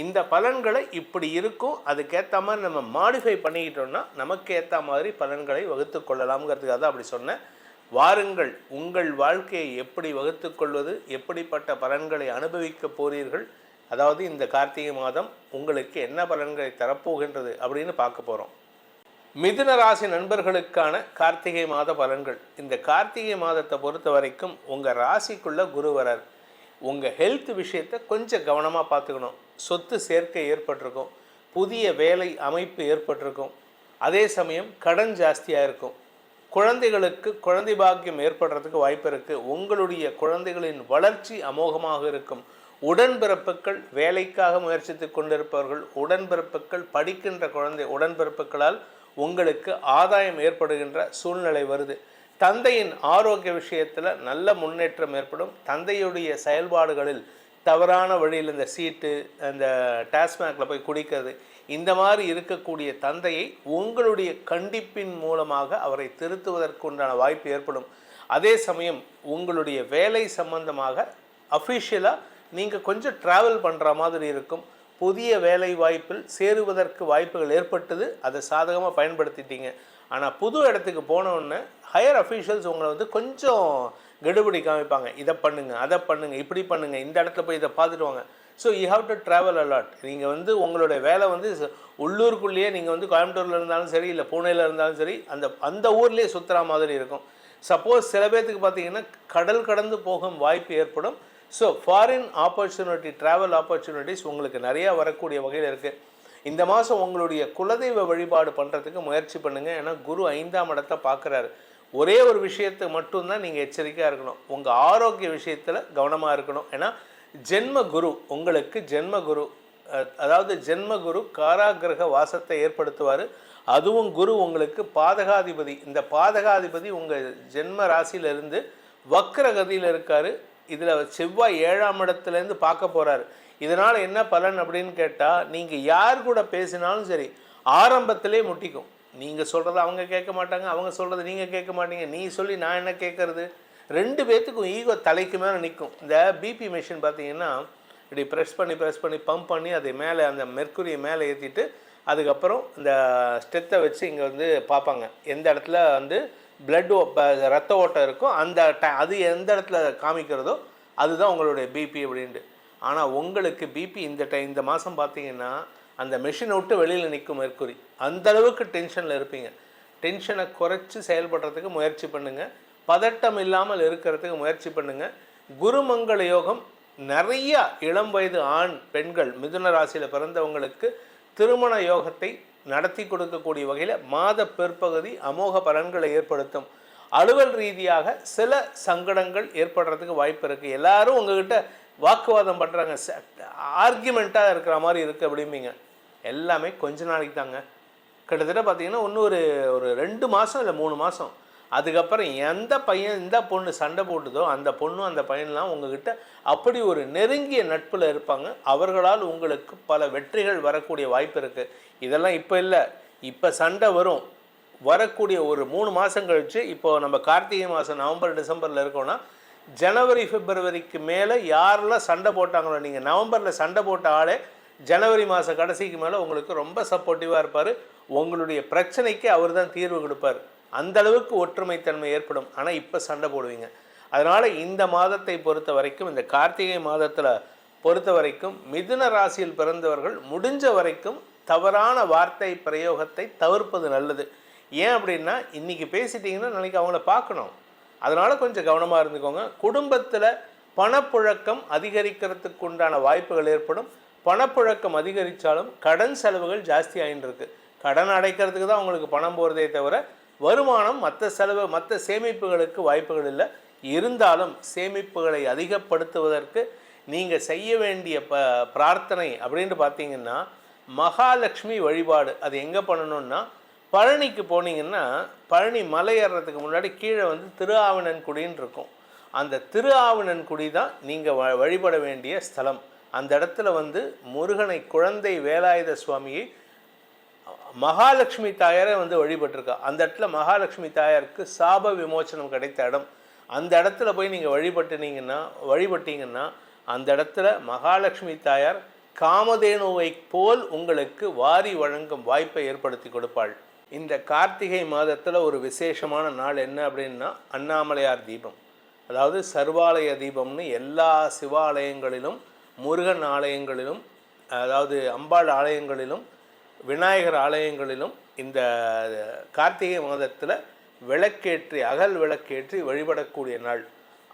இந்த பலன்களை இப்படி இருக்கும் அதுக்கேற்ற மாதிரி நம்ம மாடிஃபை பண்ணிக்கிட்டோம்னா நமக்கு ஏற்ற மாதிரி பலன்களை வகுத்து கொள்ளலாம்ங்கிறதுக்காக தான் அப்படி சொன்னேன். வாருங்கள் உங்கள் வாழ்க்கையை எப்படி வகுத்து கொள்வது எப்படிப்பட்ட பலன்களை அனுபவிக்க போறீர்கள் அதாவது இந்த கார்த்திகை மாதம் உங்களுக்கு என்ன பலன்களை தரப்போகின்றது அப்படின்னு பார்க்க போகிறோம் மிதுன ராசி நண்பர்களுக்கான கார்த்திகை மாத பலன்கள். இந்த கார்த்திகை மாதத்தை பொறுத்த வரைக்கும் உங்கள் ராசிக்குள்ள குருவரர். உங்கள் ஹெல்த் விஷயத்தை கொஞ்சம் கவனமாக பார்த்துக்கணும். சொத்து சேர்க்கை ஏற்பட்டிருக்கும். புதிய வேலை அமைப்பு ஏற்பட்டிருக்கும். அதே சமயம் கடன் ஜாஸ்தியாக இருக்கும். குழந்தைகளுக்கு குழந்தை பாக்கியம் ஏற்படுறதுக்கு வாய்ப்பு இருக்குது உங்களுடைய குழந்தைகளின் வளர்ச்சி அமோகமாக இருக்கும். உடன்பிறப்புகள் வேலைக்காக முயற்சித்து கொண்டிருப்பவர்கள் உடன்பிறப்புகள் படிக்கின்ற குழந்தை உடன்பிறப்புகளால் உங்களுக்கு ஆதாயம் ஏற்படுகின்ற சூழ்நிலை வருது. தந்தையின் ஆரோக்கிய விஷயத்தில் நல்ல முன்னேற்றம் ஏற்படும். தந்தையுடைய செயல்பாடுகளில் தவறான வழியில் இந்த சீட்டு அந்த டாஸ்மாகில் போய் குடிக்கிறது இந்த மாதிரி இருக்கக்கூடிய தந்தையை உங்களுடைய கண்டிப்பின் மூலமாக அவரை திருத்துவதற்குண்டான வாய்ப்பு ஏற்படும். அதே சமயம் உங்களுடைய வேலை சம்பந்தமாக அஃபிஷியலாக நீங்கள் கொஞ்சம் ட்ராவல் பண்ணுற மாதிரி இருக்கும். புதிய வேலை வாய்ப்பில் சேருவதற்கு வாய்ப்புகள் ஏற்பட்டது அதை சாதகமாக பயன்படுத்திட்டீங்க. ஆனால் புது இடத்துக்கு போனவுடனே ஹையர் அஃபீஷியல்ஸ் உங்களை வந்து கொஞ்சம் கெடுபடி காமிப்பாங்க. இதை பண்ணுங்கள் அதை பண்ணுங்கள் இப்படி பண்ணுங்கள் இந்த இடத்துல போய் இதை பார்த்துட்டு வாங்க. So you have to travel a lot நீங்கள் வந்து உங்களுடைய வேலை வந்து உள்ளூருக்குள்ளேயே நீங்கள் வந்து கோயம்புத்தூரில் இருந்தாலும் சரி இல்லை பூனேல இருந்தாலும் சரி அந்த அந்த ஊர்லேயே சுற்றுற மாதிரி இருக்கும். சப்போஸ் சில பேர்த்துக்கு பார்த்தீங்கன்னா கடல் கடந்து போகும் வாய்ப்பு ஏற்படும். So foreign opportunity travel opportunities உங்களுக்கு நிறையா வரக்கூடிய வகையில் இருக்குது இந்த மாதம் உங்களுடைய குலதெய்வ வழிபாடு பண்ணுறதுக்கு முயற்சி பண்ணுங்கள் ஏன்னா குரு ஐந்தாம் இடத்தை பார்க்குறாரு. ஒரே ஒரு விஷயத்தை மட்டும்தான் நீங்கள் எச்சரிக்கையாக இருக்கணும். உங்கள் ஆரோக்கிய விஷயத்தில் கவனமாக இருக்கணும். ஏன்னா ஜென்ம குரு உங்களுக்கு ஜென்ம குரு அதாவது ஜென்ம குரு காராகிரக வாசத்தை ஏற்படுத்துவார். அதுவும் குரு உங்களுக்கு பாதகாதிபதி. இந்த பாதகாதிபதி உங்கள் ஜென்ம ராசியிலிருந்து வக்ரகதியில் இருக்கார். இதில் செவ்வாய் ஏழாம் இடத்துலேருந்து பார்க்க போகிறாரு இதனால் என்ன பலன் அப்படின்னு கேட்டால் நீங்கள் யார் கூட பேசினாலும் சரி ஆரம்பத்திலே முட்டிக்கும். நீங்கள் சொல்கிறத அவங்க கேட்க மாட்டாங்க அவங்க சொல்கிறத நீங்கள் கேட்க மாட்டீங்க. நீ சொல்லி நான் என்ன கேட்குறது? ரெண்டு பேர்த்துக்கும் ஈகோ தலைக்கு மேலே நிற்கும் இந்த பிபி மிஷின் பார்த்தீங்கன்னா இப்படி ப்ரெஸ் பண்ணி ப்ரெஸ் பண்ணி பம்ப் பண்ணி அதை மேலே அந்த மெர்க்குரியை மேலே ஏற்றிட்டு அதுக்கப்புறம் இந்த ஸ்டெத்தை வச்சு இங்கே வந்து பார்ப்பாங்க. எந்த இடத்துல வந்து பிளட் ரத்த ஓட்டம் இருக்கோ அந்த ட- அது எந்த இடத்துல காமிக்கிறதோ அதுதான் உங்களுடைய பிபி அப்படின்ட்டு. ஆனால் உங்களுக்கு பிபி இந்த டைம் இந்த மாதம் பார்த்தீங்கன்னா அந்த மெஷினை விட்டு வெளியில் நிற்கும் மெர்க்குரி அந்த அளவுக்கு டென்ஷனில் இருப்பீங்க. டென்ஷனை குறைச்சி செயல்படுறதுக்கு முயற்சி பண்ணுங்கள் பதட்டம் இல்லாமல் இருக்கிறதுக்கு முயற்சி பண்ணுங்கள் குருமங்கள யோகம் நிறைய இளம் வயது ஆண் பெண்கள் மிதுன ராசியில் பிறந்தவங்களுக்கு திருமண யோகத்தை நடத்தி கொடுக்கக்கூடிய வகையில் மாத பிற்பகுதி அமோக பலன்களை ஏற்படுத்தும். அலுவல் ரீதியாக சில சங்கடங்கள் ஏற்படுறதுக்கு வாய்ப்பு இருக்குது எல்லாரும் உங்ககிட்ட வாக்குவாதம் பண்ணுறாங்க ஆர்கியூமெண்ட்டாக இருக்கிற மாதிரி இருக்குது அப்படிம்பிங்க. எல்லாமே கொஞ்ச நாளைக்கு தாங்க. கிட்டத்தட்ட பார்த்தீங்கன்னா இன்னும் ஒரு ஒரு ரெண்டு மாதம் இல்லை மூணு மாதம் அதுக்கப்புறம் எந்த பையன் இந்த பொண்ணு சண்டை போட்டுதோ அந்த பொண்ணும் அந்த பையன்லாம் உங்ககிட்ட அப்படி ஒரு நெருங்கிய நட்பில் இருப்பாங்க. அவர்களால் உங்களுக்கு பல வெற்றிகள் வரக்கூடிய வாய்ப்பு இருக்குது இதெல்லாம் இப்போ இல்லை. இப்போ சண்டை வரும். வரக்கூடிய ஒரு மூணு மாதம் கழித்து இப்போது நம்ம கார்த்திகை மாதம் நவம்பர் டிசம்பரில் இருக்கோன்னா ஜனவரி பிப்ரவரிக்கு மேலே யாரெல்லாம் சண்டை போட்டாங்களோ நீங்கள் நவம்பரில் சண்டை போட்ட ஆளே ஜனவரி மாத கடைசிக்கு மேலே உங்களுக்கு ரொம்ப சப்போர்ட்டிவாக இருப்பார். உங்களுடைய பிரச்சனைக்கு அவர் தான் தீர்வு கொடுப்பார். அந்தளவுக்கு ஒற்றுமைத்தன்மை ஏற்படும். ஆனால் இப்போ சண்டை போடுவீங்க. அதனால் இந்த மாதத்தை பொறுத்த வரைக்கும் இந்த கார்த்திகை மாதத்தில் பொறுத்த வரைக்கும் மிதுன ராசியில் பிறந்தவர்கள் முடிஞ்ச வரைக்கும் தவறான வார்த்தை பிரயோகத்தை தவிர்ப்பது நல்லது. ஏன் அப்படின்னா இன்றைக்கி பேசிட்டிங்கன்னா நாளைக்கு அவங்கள பார்க்கணும். அதனால் கொஞ்சம் கவனமாக இருந்துக்கோங்க. குடும்பத்தில் பணப்புழக்கம் அதிகரிக்கிறதுக்கு உண்டான வாய்ப்புகள் ஏற்படும். பணப்புழக்கம் அதிகரித்தாலும் கடன் செலவுகள் ஜாஸ்தி ஆகிட்டு இருக்கு. கடன் அடைக்கிறதுக்கு தான் உங்களுக்கு பணம் போகிறதே தவிர வருமானம் மற்ற செலவு மற்ற சேமிப்புகளுக்கு வாய்ப்புகள் இல்லை. இருந்தாலும் சேமிப்புகளை அதிகப்படுத்துவதற்கு நீங்கள் செய்ய வேண்டிய ப பிரார்த்தனை அப்படின்னு பார்த்தீங்கன்னா மகாலட்சுமி வழிபாடு. அது எங்கே பண்ணணும்னா பழனிக்கு போனீங்கன்னா பழனி மலை ஏறுறதுக்கு முன்னாடி கீழே வந்து திருஆவணன்குடின்னு இருக்கும். அந்த திருஆவணன்குடி தான் நீங்கள் வ வழிபட வேண்டிய ஸ்தலம். அந்த இடத்துல வந்து முருகனை குழந்தை வேலாயுத சுவாமியை மகாலட்சுமி தாயாரை வந்து வழிபட்டிருக்கா. அந்த இடத்துல மகாலட்சுமி தாயாருக்கு சாப விமோச்சனம் கிடைத்த இடம். அந்த இடத்துல போய் நீங்கள் வழிபட்டுனீங்கன்னா வழிபட்டீங்கன்னா அந்த இடத்துல மகாலட்சுமி தாயார் காமதேனுவை போல் உங்களுக்கு வாரி வழங்கும் வாய்ப்பை ஏற்படுத்தி கொடுப்பாள். இந்த கார்த்திகை மாதத்தில் ஒரு விசேஷமான நாள் என்ன அப்படின்னா அண்ணாமலையார் தீபம். அதாவது சர்வாலய தீபம்னு எல்லா சிவாலயங்களிலும் முருகன் ஆலயங்களிலும் அதாவது அம்பாள் ஆலயங்களிலும் விநாயகர் ஆலயங்களிலும் இந்த கார்த்திகை மாதத்தில் விளக்கேற்றி அகல் விளக்கேற்றி வழிபடக்கூடிய நாள்.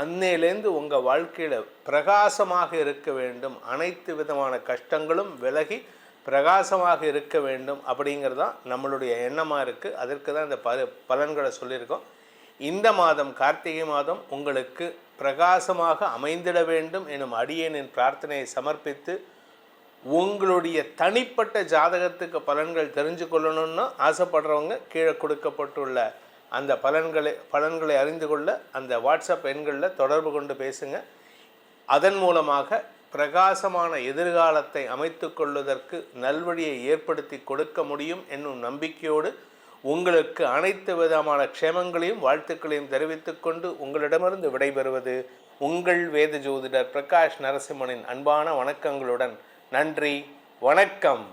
அன்னையிலேருந்து உங்கள் வாழ்க்கையில் பிரகாசமாக இருக்க வேண்டும். அனைத்து விதமான கஷ்டங்களும் விலகி பிரகாசமாக இருக்க வேண்டும் அப்படிங்கிறது தான் நம்மளுடைய எண்ணமாக இருக்குது அதற்கு தான் இந்த ப பலன்களை சொல்லியிருக்கோம். இந்த மாதம் கார்த்திகை மாதம் உங்களுக்கு பிரகாசமாக அமைந்திட வேண்டும் எனும் அடியேனின் பிரார்த்தனையை சமர்ப்பித்து உங்களுடைய தனிப்பட்ட ஜாதகத்துக்கு பலன்கள் தெரிஞ்சு கொள்ளணும்னு ஆசைப்படுறவங்க கீழே கொடுக்கப்பட்டுள்ள அந்த பலன்களை பலன்களை அறிந்து கொள்ள அந்த வாட்ஸ்அப் எண்களில் தொடர்பு கொண்டு பேசுங்க. அதன் மூலமாக பிரகாசமான எதிர்காலத்தை அமைத்து கொள்வதற்கு நல்வழியை ஏற்படுத்தி கொடுக்க முடியும் என்னும் நம்பிக்கையோடு உங்களுக்கு அனைத்து விதமான க்ஷேமங்களையும் வாழ்த்துக்களையும் தெரிவித்துக்கொண்டு உங்களிடமிருந்து விடைபெறுவது உங்கள் வேத ஜோதிடர் பிரகாஷ் நரசிம்மனின் அன்பான வணக்கங்களுடன். நன்றி வணக்கம்.